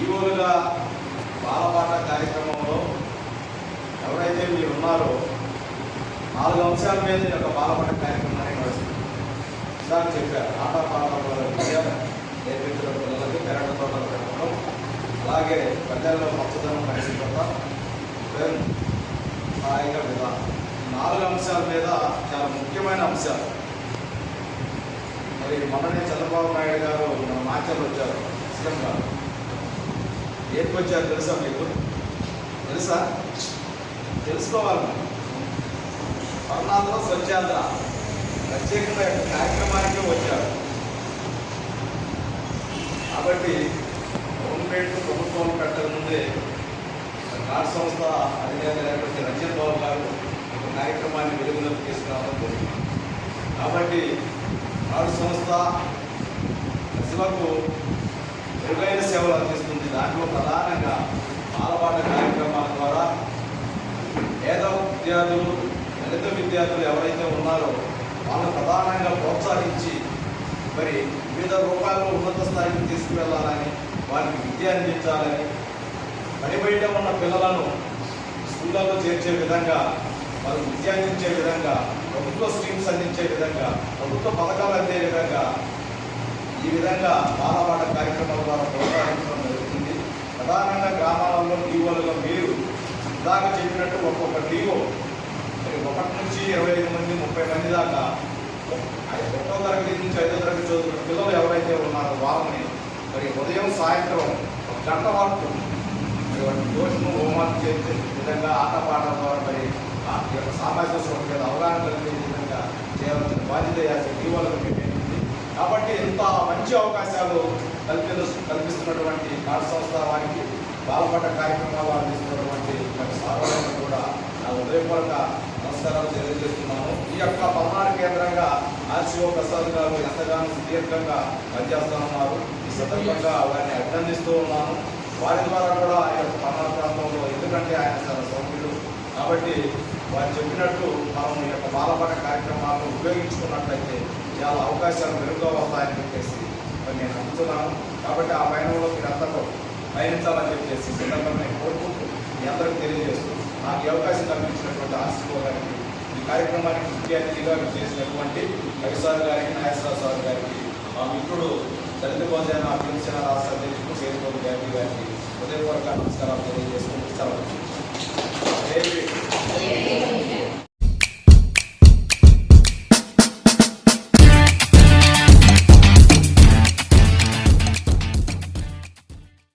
ఈవోలుగా బాలపాట కార్యక్రమంలో ఎవరైతే మీరు ఉన్నారో నాలుగు అంశాల మీద ఈ యొక్క బాలపాట కార్యక్రమాన్ని నడుస్తుంది. ఇలా చెప్పారు ఆట పాట విద్య నేర్పించడం పిల్లలకి పెరట తోటలు పెట్టడం అలాగే ప్రజల్లో మచ్చదనం పరిశీలించడం సహాయంగా విధానం. నాలుగు అంశాల మీద చాలా ముఖ్యమైన అంశాలు. మరి మొన్ననే చంద్రబాబు నాయుడు గారు మన మాచలు వచ్చారు సీఎం గారు. ఏటికి వచ్చారు తెలుసా మీకు? తెలుసా? తెలుసుకోవాలి. పర్ణాంధ్ర స్వచ్ఛాంధ్ర. ప్రత్యేకంగా కార్యక్రమానికి వచ్చారు. కాబట్టి గవర్నమెంట్ ప్రభుత్వం కట్టక ముందే కార్డ్ సంస్థ అధినేత లేకపోతే రంజన్ బాబు గారు ఒక కార్యక్రమాన్ని వెలుగులోకి తీసుకురావడం జరిగింది. కాబట్టి కార్డ్ సంస్థ ప్రజలకు మెరుగైన సేవలు దాంట్లో ప్రధానంగా బాలపాట కార్యక్రమాల ద్వారా పేద విద్యార్థులు దళిత విద్యార్థులు ఎవరైతే ఉన్నారో వాళ్ళని ప్రధానంగా ప్రోత్సహించి మరి వివిధ రూపాయల్లో ఉన్నత స్థాయికి తీసుకువెళ్ళాలని వారికి విద్య అందించాలని పని బయట ఉన్న పిల్లలను స్కూళ్ళలో చేర్చే విధంగా వారికి విద్య అందించే విధంగా ప్రభుత్వ స్కీమ్స్ అందించే విధంగా ప్రభుత్వ పథకాలు అందే విధంగా ఈ విధంగా బాలపాట కార్యక్రమాల ద్వారా ప్రోత్సహించడం ప్రధానంగా గ్రామాలలో టీవోలుగా మీరు ఇందాక చెప్పినట్టు ఒక్కొక్క టీవో ఒకటి నుంచి ఇరవై ఐదు మంది ముప్పై మంది దాకా ఒకటో తరగతి నుంచి ఐదో తరగతి చదువుతున్న పిల్లలు ఎవరైతే ఉన్నారో వాళ్ళని మరి ఉదయం సాయంత్రం ఒక గంట వరకు మరి వాటి దోషము హోంవర్క్ చేసే విధంగా ఆటపాటల ద్వారా మరి ఆ యొక్క సామాజిక స్పృహ మీద అవగాహన కలిగే విధంగా చేయాల్సిన బాధ్యత యాస టీవోలకు కాబట్టి ఇంత మంచి అవకాశాలు కల్పి కల్పిస్తున్నటువంటి కార్డ్ సంస్థ వారికి బాలపట కార్యక్రమాలు అందిస్తున్నటువంటి మరి సార్వజనిక కూడా నా ఉదయపూర్వక నమస్కారాలు తెలియజేస్తున్నాను ఈ యొక్క పల్నాడు కేంద్రంగా ఆర్సీఓ ప్రసాద్ గారు ఎంతగానో సుదీర్ఘంగా పనిచేస్తున్నారు ఈ సందర్భంగా వారిని అభినందిస్తూ ఉన్నాను. వారి ద్వారా కూడా ఈ యొక్క పల్నాడు ప్రాంతంలో ఎందుకంటే ఆయన చాలా సౌమ్యుడు. కాబట్టి వారు చెప్పినట్టు మనం ఈ యొక్క బాలపట కార్యక్రమాలను ఉపయోగించుకున్నట్లయితే చాలా అవకాశాలు మెరుగ్గా వస్తాయని చెప్పేసి మరి నేను నమ్ముతున్నాను. కాబట్టి ఆ పయనంలో మీరంతా పయనించాలని చెప్పేసి సందర్భంగా నేను కోరుకుంటూ మీ అందరికీ తెలియజేస్తూ నాకు ఈ అవకాశం కల్పించినటువంటి ఆర్సీఓ గారికి ఈ కార్యక్రమానికి ముఖ్య అతిథిగా చేసినటువంటి కవిసార్ గారికి నాగేశ్వరరావు సార్ గారికి మా మిత్రుడు దళిత భోజన భీమసేన రాష్ట్ర అధ్యక్షుడు పేరుకోటి గారికి గారికి హృదయపూర్వక నమస్కారాలు తెలియజేసుకుంటూ సెలవు.